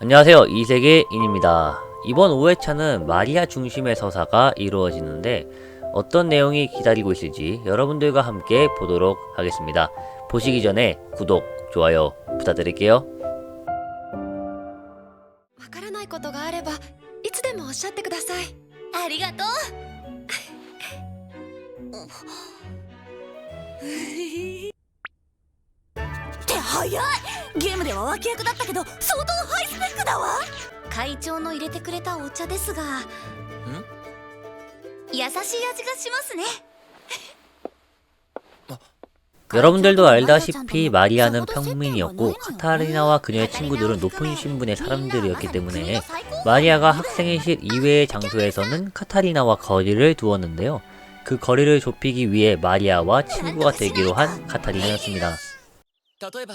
안녕하세요. 이세계인입니다. 이번 5회차는 마리아 중심의 서사가 이루어지는데 어떤 내용이 기다리고 있을지 여러분들과 함께 보도록 하겠습니다. 보시기 전에 구독, 좋아요 부탁드릴게요. わからないことがあればいつでもおっしゃってくださいありがとうって早い ゲームでは脇役だったけど相当ハイスペックだわ会長の入れてくれたお茶ですが優しい味がしますね 여러분들도 알다시피 마리아는 평민이었고 카타리나와 그녀의 친구들은 높은 신분의 사람들이었기 때문에 마리아가 학생회실 이외의 장소에서는 카타리나와 거리를 두었는데요. 그 거리를 좁히기 위해 마리아와 친구가 되기로 한 카타리나였습니다. 例えば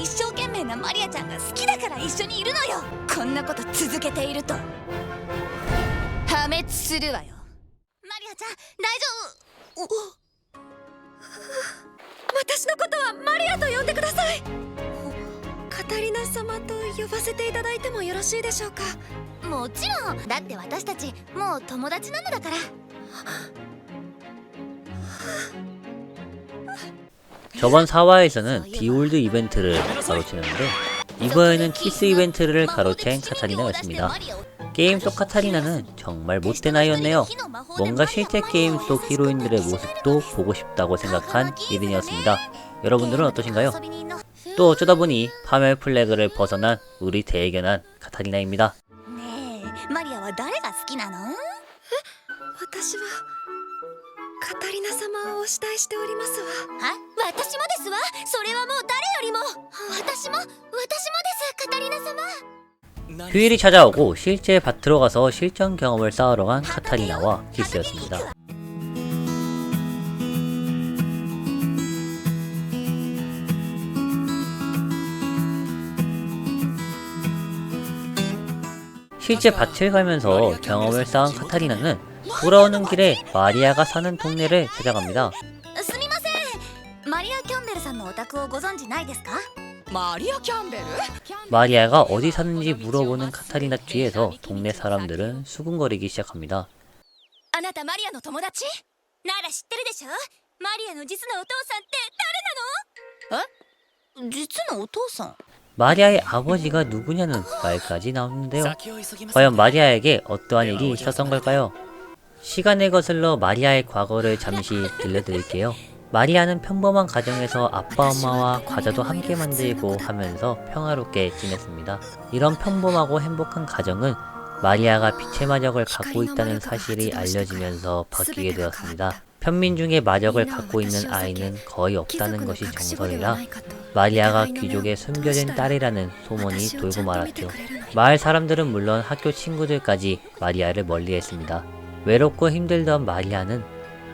一生懸命なマリアちゃんが好きだから一緒にいるのよ。こんなこと続けていると。破滅するわよ。マリアちゃん大丈夫？私のことはマリアと呼んでください。カタリナ様と呼ばせていただいてもよろしいでしょうか？もちろん。だって私たちもう友達なのだから 저번 사화에서는 디올드 이벤트를 가로채는데 이번에는 키스 이벤트를 가로챈 카타리나였습니다. 게임 속 카타리나는 정말 못된 아이였네요. 뭔가 실제 게임 속 히로인들의 모습도 보고 싶다고 생각한 이든이었습니다. 여러분들은 어떠신가요? 또 어쩌다 보니 파멸 플래그를 벗어난 우리 대견한 카타리나입니다. ねえマリアは誰が好きなの私は カタリナ様を推したいしておりますわあ私もですわそれはもう誰よりも私も私もですカタリナ様 휴일이 찾아오고 실제 밭으로 가서 실전 경험을 쌓으러 간 카타리나와 키스였습니다. 실제 밭을 가면서 경험을 쌓은 카타리나는 돌아오는 길에 마리아가 사는 동네를 찾아갑니다. すみませんマリア・キャンベルさんのお宅をご存知ないですかマリア・キャンベル 마리아가 어디 사는지 물어보는 카타리나 뒤에서 동네 사람들은 수군거리기 시작합니다. あなたマリアの友達なら知ってるでしょマリアの実のお父さんって誰なのえ実のお父さん 마리아의 아버지가 누구냐는 말까지 나오는데요. 先を急ぎます 과연 마리아에게 어떠한 일이 있었던 걸까요? 시간을 거슬러 마리아의 과거를 잠시 들려드릴게요. 마리아는 평범한 가정에서 아빠 엄마와 과자도 함께 만들고 하면서 평화롭게 지냈습니다. 이런 평범하고 행복한 가정은 마리아가 빛의 마력을 갖고 있다는 사실이 알려지면서 바뀌게 되었습니다. 편민 중에 마력을 갖고 있는 아이는 거의 없다는 것이 정설이라 마리아가 귀족의 숨겨진 딸이라는 소문이 돌고 말았죠. 마을 사람들은 물론 학교 친구들까지 마리아를 멀리했습니다. 외롭고 힘들던 마리아는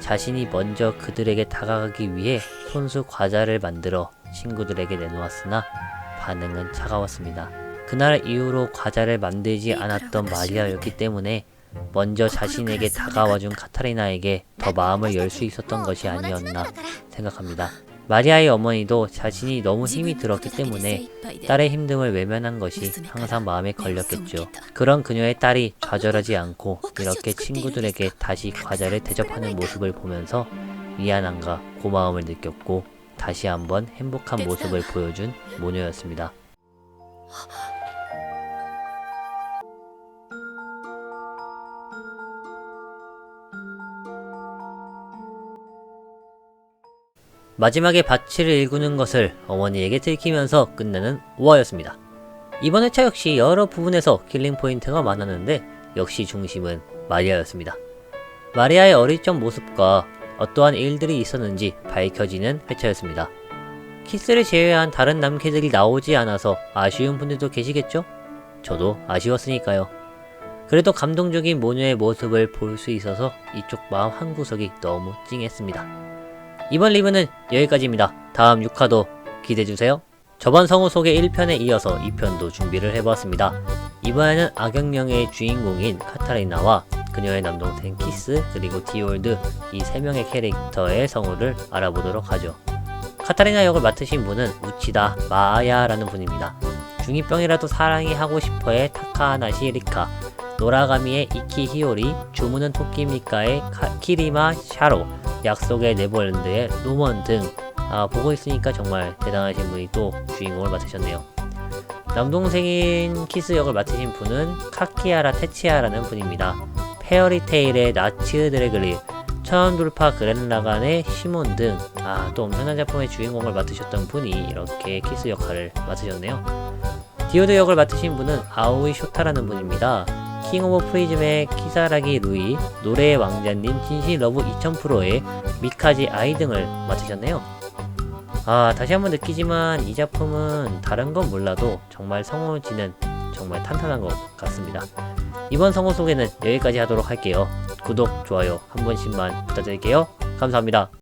자신이 먼저 그들에게 다가가기 위해 손수 과자를 만들어 친구들에게 내놓았으나 반응은 차가웠습니다. 그날 이후로 과자를 만들지 않았던 마리아였기 때문에 먼저 자신에게 다가와준 카타리나에게 더 마음을 열 수 있었던 것이 아니었나 생각합니다. 마리아의 어머니도 자신이 너무 힘이 들었기 때문에 딸의 힘듦을 외면한 것이 항상 마음에 걸렸겠죠. 그런 그녀의 딸이 좌절하지 않고 이렇게 친구들에게 다시 과자를 대접하는 모습을 보면서 미안함과 고마움을 느꼈고 다시 한번 행복한 모습을 보여준 모녀였습니다. 마지막에 바치를 일구는 것을 어머니에게 들키면서 끝내는 5화였습니다. 이번 회차 역시 여러 부분에서 킬링 포인트가 많았는데 역시 중심은 마리아였습니다. 마리아의 어릴 적 모습과 어떠한 일들이 있었는지 밝혀지는 회차였습니다. 키스를 제외한 다른 남캐들이 나오지 않아서 아쉬운 분들도 계시겠죠? 저도 아쉬웠으니까요. 그래도 감동적인 모녀의 모습을 볼 수 있어서 이쪽 마음 한구석이 너무 찡했습니다. 이번 리뷰는 여기까지입니다. 다음 6화도 기대해주세요. 저번 성우 소개 1편에 이어서 2편도 준비를 해보았습니다. 이번에는 악역명의 주인공인 카타리나와 그녀의 남동생 키스 그리고 디올드 이 세 명의 캐릭터의 성우를 알아보도록 하죠. 카타리나 역을 맡으신 분은 우치다 마야라는 분입니다. 중2병이라도 사랑이 하고 싶어의 타카나시 리카, 노라가미의 이키 히오리, 주문은 토끼미카의 카- 키리마 샤로, 약속의 네버랜드의 로먼 등 아, 보고 있으니까 정말 대단하신 분이 또 주인공을 맡으셨네요. 남동생인 키스 역을 맡으신 분은 카키아라 테치아라는 분입니다. 페어리테일의 나츠 드래글리, 처음 돌파 그랜라간의 시몬 등, 아, 또 엄청난 작품의 주인공을 맡으셨던 분이 이렇게 키스 역할을 맡으셨네요. 디오드 역을 맡으신 분은 아오이 쇼타라는 분입니다. 킹 오브 프리즘의 키사라기 루이, 노래의 왕자님 진실 러브 2000%의 미카지 아이 등을 맡으셨네요. 아, 다시 한번 느끼지만 이 작품은 다른 건 몰라도 정말 성우진은 정말 탄탄한 것 같습니다. 이번 성우 소개는 여기까지 하도록 할게요. 구독, 좋아요 한 번씩만 부탁드릴게요. 감사합니다.